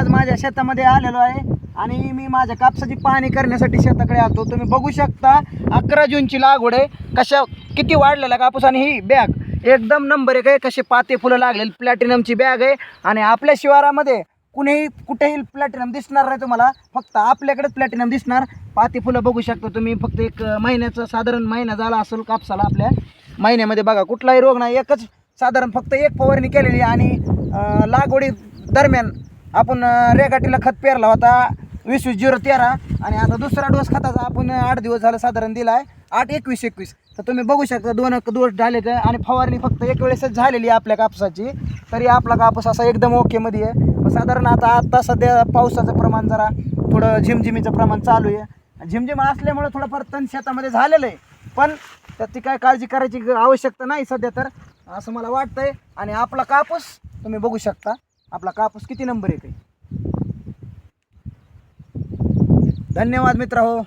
आज माझ्या शेतामध्ये आलेलो आहे आणि मी माझ्या कापसाची पाहणी करण्यासाठी शेताकडे आलो तुम्ही बघू शकता अकरा जूनची लागवड आहे. कशा किती वाढलेला कापूस आणि ही बॅग. एकदम नंबर एक आहे. कसे पाते फुलं लागलेली प्लॅटिनमची बॅग आहे. आणि आपल्या शिवारामध्ये कुणीही कुठेही प्लॅटिनम दिसणार नाही तुम्हाला. फक्त आपल्याकडेच प्लॅटिनम दिसणार. पाती फुलं बघू शकता तुम्ही. फक्त एक महिन्याचं साधारण महिना झाला असेल कापसाला आपल्या. महिन्यामध्ये बघा कुठलाही रोग नाही. एकच साधारण फक्त एक फवारणी केलेली आणि लागवडी दरम्यान आपण रेघाटीला रेगाटीला खत पेरला होता वीस वीस झिरो तेरा आणि आता दुसरा डोस खताचा आपण आठ दिवस झाला साधारण दिला आहे आठ एकवीस एकवीस. तर तुम्ही बघू शकता दोन डोस झाले तर आणि फवारणी फक्त एक वेळेसच झालेली आहे आपल्या कापसाची. तरी आपला कापूस असा एकदम ओकेमध्ये आहे. साधारण आता आत्ता सध्या पावसाचं प्रमाण जरा थोडं झिमझिमीचं प्रमाण चालू आहे. झिमझिम असल्यामुळं थोडंफार तण शेतामध्ये झालेलं आहे. पण त्याची काय काळजी करायची आवश्यकता नाही सध्या तर असं मला वाटतंय. आणि आपला कापूस तुम्ही बघू शकता. आपला कापूस किती नंबर एक आहे? धन्यवाद मित्र हो